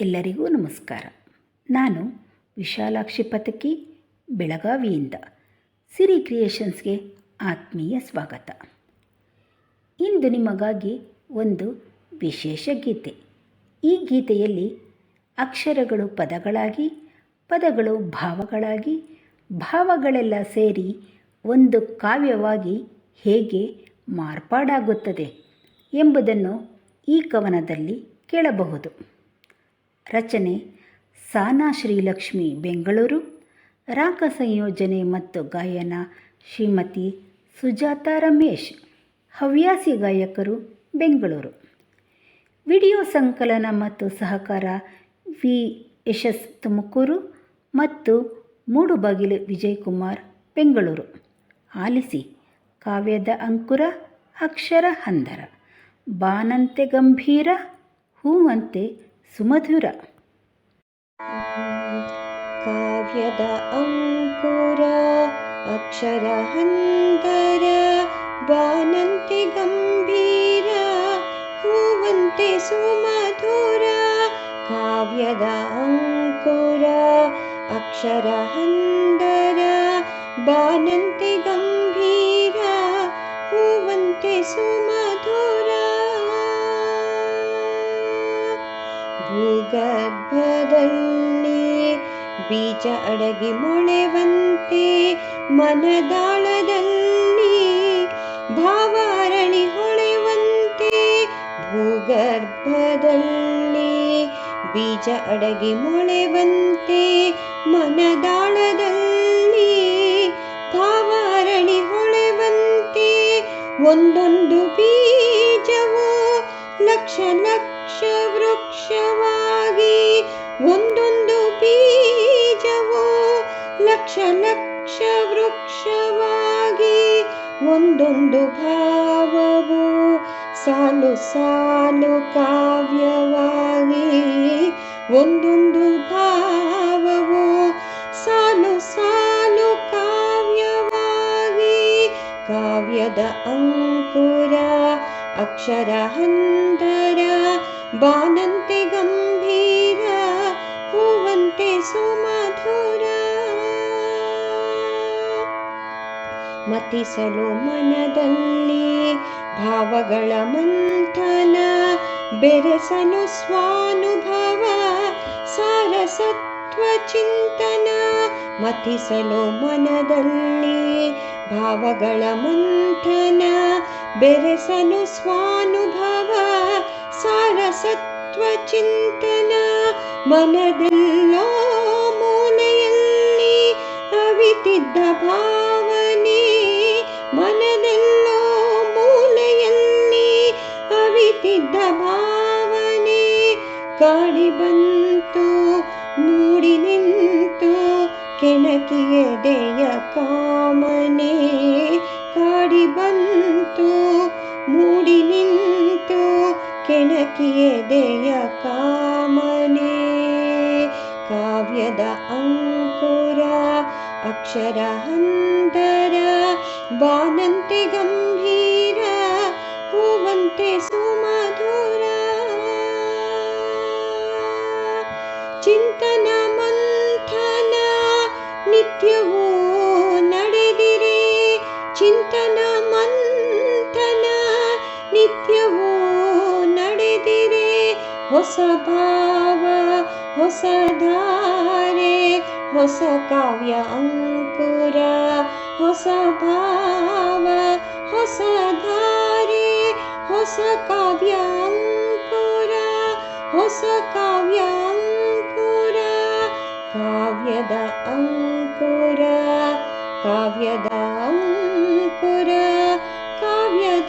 ಎಲ್ಲರಿಗೂ ನಮಸ್ಕಾರ. ನಾನು ವಿಶಾಲಾಕ್ಷಿ ಪತಕಿ, ಬೆಳಗಾವಿಯಿಂದ. ಸಿರಿ ಕ್ರಿಯೇಷನ್ಸ್ಗೆ ಆತ್ಮೀಯ ಸ್ವಾಗತ. ಇಂದು ನಿಮಗಾಗಿ ಒಂದು ವಿಶೇಷ ಗೀತೆ. ಈ ಗೀತೆಯಲ್ಲಿ ಅಕ್ಷರಗಳು ಪದಗಳಾಗಿ, ಪದಗಳು ಭಾವಗಳಾಗಿ, ಭಾವಗಳೆಲ್ಲ ಸೇರಿ ಒಂದು ಕಾವ್ಯವಾಗಿ ಹೇಗೆ ಮಾರ್ಪಾಡಾಗುತ್ತದೆ ಎಂಬುದನ್ನು ಈ ಕವನದಲ್ಲಿ ಕೇಳಬಹುದು. ರಚನೆ ಸಾನಾ ಶ್ರೀಲಕ್ಷ್ಮಿ, ಬೆಂಗಳೂರು. ರಾಗ ಸಂಯೋಜನೆ ಮತ್ತು ಗಾಯನ ಶ್ರೀಮತಿ ಸುಜಾತಾ ರಮೇಶ್, ಹವ್ಯಾಸಿ ಗಾಯಕರು, ಬೆಂಗಳೂರು. ವಿಡಿಯೋ ಸಂಕಲನ ಮತ್ತು ಸಹಕಾರ ವಿ. ಯಶಸ್ ತುಮಕೂರು ಮತ್ತು ಮೂಡುಬಾಗಿಲು ವಿಜಯಕುಮಾರ್, ಬೆಂಗಳೂರು. ಆಲಿಸಿ, ಕಾವ್ಯದ ಅಂಕುರ, ಅಕ್ಷರ ಹಂದರ. ಬಾನಂತೆ ಗಂಭೀರ, ಹೂವಂತೆ सुमधुर। काव्यद अङ्कुर अक्षरहन्तर बानन्ति गम्भीर हुवन्ते सुमधुर। काव्यद अङ्कुर अक्षरहन्दर बानन्ति गम्भीर हूवन्ते सुम ಭೂಗರ್ಭದಲ್ಲಿ ಬೀಜ ಅಡಗಿ ಮೊಳೆವಂತೆ ಮನದಾಳದಲ್ಲಿ ಭಾವಾರಣಿ ಹೊಳೆವಂತೆ ಭೂಗರ್ಭದಲ್ಲಿ ಬೀಜ ಅಡಗಿ ಮೊಳೆವಂತೆ ಮನದಾಳದಲ್ಲಿ ಭಾವಾರಣಿ ಹೊಳೆವಂತೆ ಒಂದೊಂದು ಬೀಜವು ಲಕ್ಷ ಲಕ್ಷ ವೃಕ್ಷವಾಗಿ ಒಂದೊಂದು ಬೀಜವು ಲಕ್ಷ ಲಕ್ಷ ವೃಕ್ಷವಾಗಿ ಒಂದೊಂದು ಭಾವವು ಸಾಲು ಸಾಲು ಕಾವ್ಯವಾಗಿ ಒಂದೊಂದು ಭಾವವು ಸಾಲು ಸಾಲು ಕಾವ್ಯವಾಗಿ ಕಾವ್ಯದ ಅಂಕುರ ಅಕ್ಷರ ಹಂದರ ಬಾನಂತೆ ಗಂಭೀರ, ಹೂವಂತೆ ಸುಮಧುರ. ಮತಿಸಲು ಮನದಲ್ಲಿ ಭಾವಗಳ ಮಂಥನ, ಬೆರೆಸಲು ಸ್ವಾನುಭವ, ಸಾರಸತ್ವ ಚಿಂತನ. ಮತಿಸಲು ಮನದಲ್ಲಿ ಭಾವಗಳ ಮಂಥನ, ಬೆರೆಸಲು ಸ್ವಾನುಭವ. ಸಾರಸತ್ವ ಚಿಂತನ ಮನದಲ್ಲೋ ಮೂಲೆಯಲ್ಲಿ ಅವಿತಿದ್ದ ಭಾವನೆ ಮನದಲ್ಲೋ ಮೂಲೆಯಲ್ಲಿ ಅವಿತಿದ್ದ ಭಾವನೆ ಕಾಡಿ ಬಂತು, ಮೂಡಿ ನಿಂತು ಕೆಣಕಿಯದೆಯ ಕಾಮನೆ ಕಾಡಿ ಬಂತು, ಮೂಡಿ ನಿಂತು ಕೆಣಕಿಯದೆಯ ಕಾಮನೆ ಕಾವ್ಯದ ಅಂಕುರ ಅಕ್ಷರ ಹಂದರ ಬಾನಂತೆ ಗಂಭೀರ ಹೂವಂತೆ ಸುಮಧುರ ಚಿಂತನ ಮಂಥನ ನಿತ್ಯವೂ ನಡೆದಿರೆ ಚಿಂತನ ಮಂಥನ ನಿತ್ಯವೂ ನಡೆದಿರೆ स्वभाव होस धारे होस काव्य अङ्कुर होस भाव होस धारे होस काव्य अङ्कुर होस काव्य अङ्कुर काव्यद अङ्कुर काव्यद अङ्कुर काव्य